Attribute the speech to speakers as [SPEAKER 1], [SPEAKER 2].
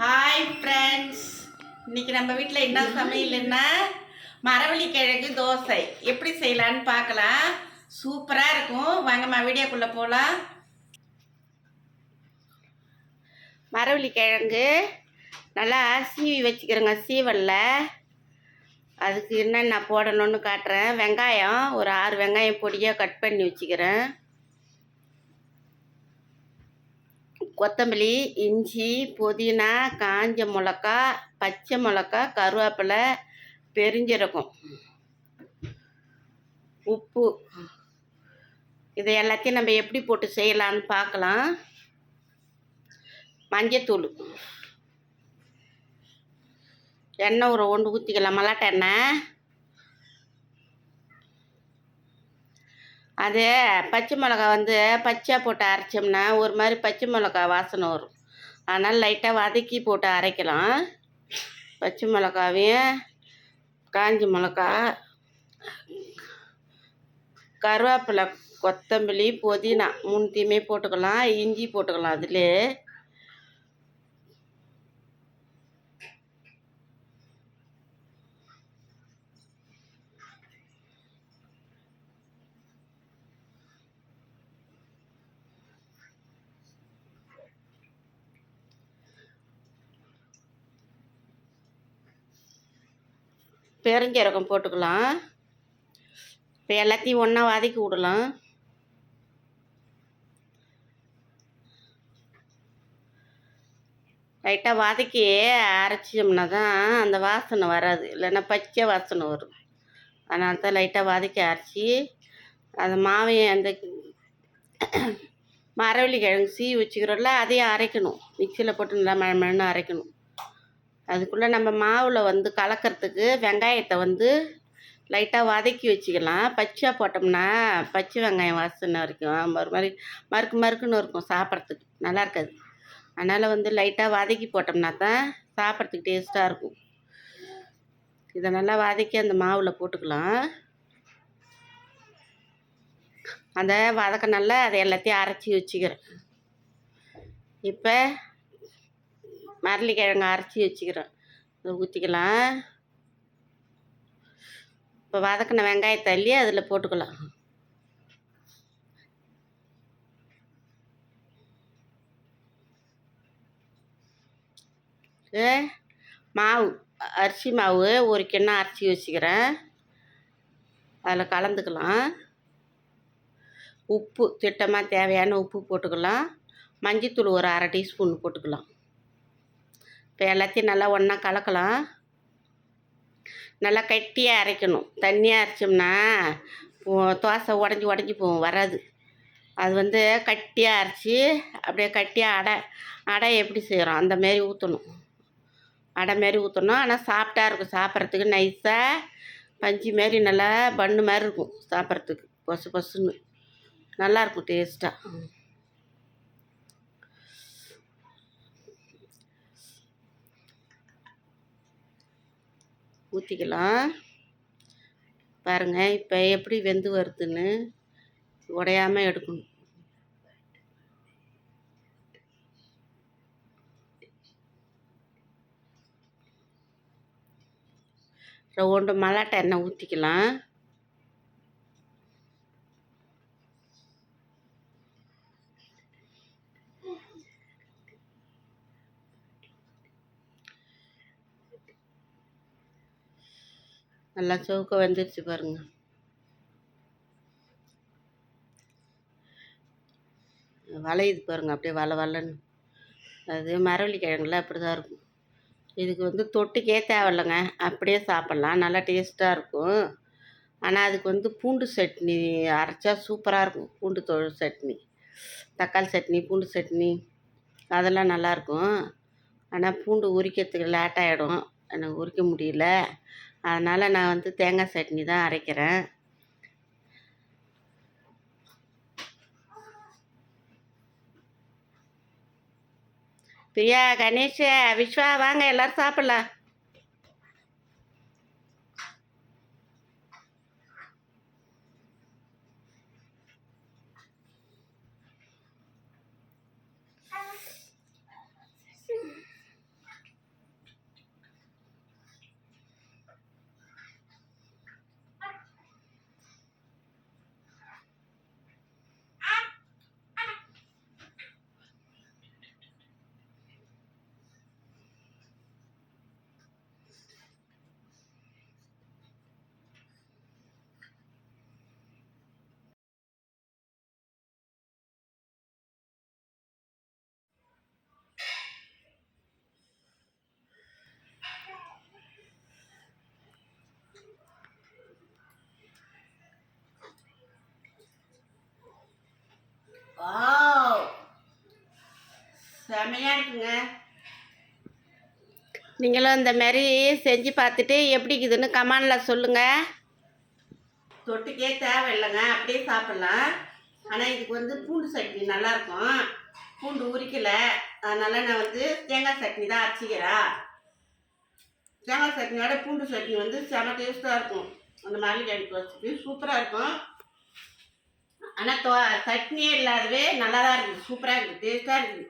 [SPEAKER 1] Hi friends இன்னைக்கு நம்ம வீட்டில் என்ன சமையல்னா மரவள்ளி கிழங்கு தோசை. எப்படி செய்யலான்னு பார்க்கலாம். சூப்பராக இருக்கும். வாங்கம்மா வீடியோக்குள்ளே போகலாம் மரவள்ளி கிழங்கு நல்லா சீவி வச்சுக்கிறேங்க சீவலில். அதுக்கு என்னென்ன போடணும்னு காட்டுறேன். வெங்காயம் ஒரு ஆறு வெங்காயம் பொடியாக கட் பண்ணி வச்சுக்கிறேன். கொத்தமல்லி இஞ்சி புதினா காஞ்ச மிளகா பச்சை மிளகா கருவேப்பிலை பெருஞ்சீரகம் உப்பு. இதை எல்லாத்தையும் நம்ம எப்படி போட்டு செய்யலான்னு பார்க்கலாம். மஞ்சத்தூள். எண்ணெய் ஒரு ஒன்று ஊற்றிக்கலாம் மல்லாட்டை எண்ணெய். அது பச்சை மிளகா வந்து பச்சையாக போட்டு அரைச்சோம்னா ஒரு மாதிரி பச்சை மிளகா வாசனை வரும். அதனால் லைட்டாக வதக்கி போட்டு அரைக்கலாம். பச்சை மிளகாவையும் காஞ்சி மிளகா கருவேப்பிலை கொத்தமல்லி புதினா மூணுத்தையுமே போட்டுக்கலாம். இஞ்சி போட்டுக்கலாம். அதிலே பெருஞ்சீரகம் போட்டுக்கலாம். இப்போ எல்லாத்தையும் ஒன்றா வதக்கி விடலாம். லைட்டாக வதக்கி அரைச்சோம்னா தான் அந்த வாசனை வராது. இல்லைன்னா பச்சை வாசனை வரும். அதனால தான் லைட்டாக வதக்கி அரைச்சி அந்த மாவையும் அந்த மரவள்ளி கிழங்கு சீ வச்சுக்கிறோம்ல அதையும் அரைக்கணும். மிக்சியில் போட்டு நல்லா மழை மழன்னு அரைக்கணும். அதுக்குள்ளே நம்ம மாவில் வந்து கலக்கிறதுக்கு வெங்காயத்தை வந்து லைட்டாக வதக்கி வச்சுக்கலாம். பச்சையாக போட்டோம்னா பச்சை வெங்காயம் வாசனை வரைக்கும் ஒரு மாதிரி மறுக்கு மறுக்குன்னு இருக்கும் சாப்பிட்றதுக்கு. நல்லா இருக்காது. அதனால் வந்து லைட்டாக வதக்கி போட்டோம்னா தான் சாப்பிட்றதுக்கு டேஸ்ட்டாக இருக்கும். இதை நல்லா வதக்கி அந்த மாவில் போட்டுக்கலாம். அந்த வதக்க நல்லா அதை எல்லாத்தையும் அரைச்சி வச்சுக்கிறேன். இப்போ மரளிக்கிழங்கு அரைச்சி வச்சுக்கிறேன். அதை ஊற்றிக்கலாம் இப்போ வதக்கின வெங்காயத்தை அள்ளி அதில் போட்டுக்கலாம். மாவு அரிசி மாவு ஒரு கிண்ணம் அரைச்சி வச்சுக்கிறேன். அதில் கலந்துக்கலாம். உப்பு திட்டமாக தேவையான உப்பு போட்டுக்கலாம். மஞ்சத்தூள் ஒரு அரை டீஸ்பூன் போட்டுக்கலாம். இப்போ எல்லாத்தையும் நல்லா ஒன்றா கலக்கலாம். நல்லா கட்டியாக அரைக்கணும். தண்ணியாக அரைச்சோம்னா தோசை உடஞ்சி உடஞ்சி போகும் வராது. அது வந்து கட்டியாக அரைச்சி அப்படியே கட்டியாக அடை அடை எப்படி செய்கிறோம் அந்த மாரி ஊற்றணும் அடை மாரி ஊற்றணும் ஆனால் சாப்பிட்டா இருக்கும். சாப்பிட்றதுக்கு நைஸாக பஞ்சு மாரி நல்லா பண்ணு மாதிரி இருக்கும் சாப்பிட்றதுக்கு. பொசு பொசுன்னு. நல்லாயிருக்கும் டேஸ்ட்டாக ஊற்றிக்கலாம் பாருங்கள் இப்போ எப்படி வெந்து வருதுன்னு உடையாமல் எடுக்கணும். ரவுண்டு மல்லாட்டை எண்ணெய் ஊற்றிக்கலாம் நல்லா சவுக்க வந்துருச்சு பாருங்க. வளையுது பாருங்க அப்படியே வள வளன்னு. அது மரவள்ளி கிழங்குல அப்படி தான் இருக்கும். இதுக்கு வந்து தொட்டுக்கே தேவையில்லைங்க அப்படியே சாப்பிட்லாம் நல்லா டேஸ்ட்டாக இருக்கும். ஆனால் அதுக்கு வந்து பூண்டு சட்னி அரைச்சா சூப்பராக இருக்கும் பூண்டு தொழு சட்னி. தக்காளி சட்னி பூண்டு சட்னி அதெல்லாம் நல்லாயிருக்கும் ஆனால் பூண்டு உரிக்கிறதுக்கு லேட்டாகிடும் எனக்கு உரிக்க முடியல. அதனால் நான் வந்து தேங்காய் சட்னி தான் அரைக்கிறேன். பிரியா கணேஷ் விஸ்வா வாங்க எல்லாரும் சாப்பிட்லாம். செமையாக இருக்குங்க. நீங்களும் இந்த மாதிரி செஞ்சு பார்த்துட்டு எப்படி இருக்குதுன்னு கமானில் சொல்லுங்கள் தொட்டுக்கே தேவையில்லைங்க அப்படியே சாப்பிட்லாம். ஆனால் இதுக்கு வந்து பூண்டு சட்னி நல்லா இருக்கும் பூண்டு உரிக்கல. அதனால் நான் வந்து தேங்காய் சட்னி தான் அரைச்சிக்கிறா தேங்காய் சட்னியோட பூண்டு சட்னி வந்து செம டேஸ்ட்டாக இருக்கும். அந்த மாதிரி கிடைக்கும் வச்சுட்டு சூப்பராக இருக்கும். ஆனால் தோ சட்னியே இல்லாதவே நல்லா தான் இருக்குது. சூப்பராக இருக்குது. டேஸ்ட்டாக இருக்குது.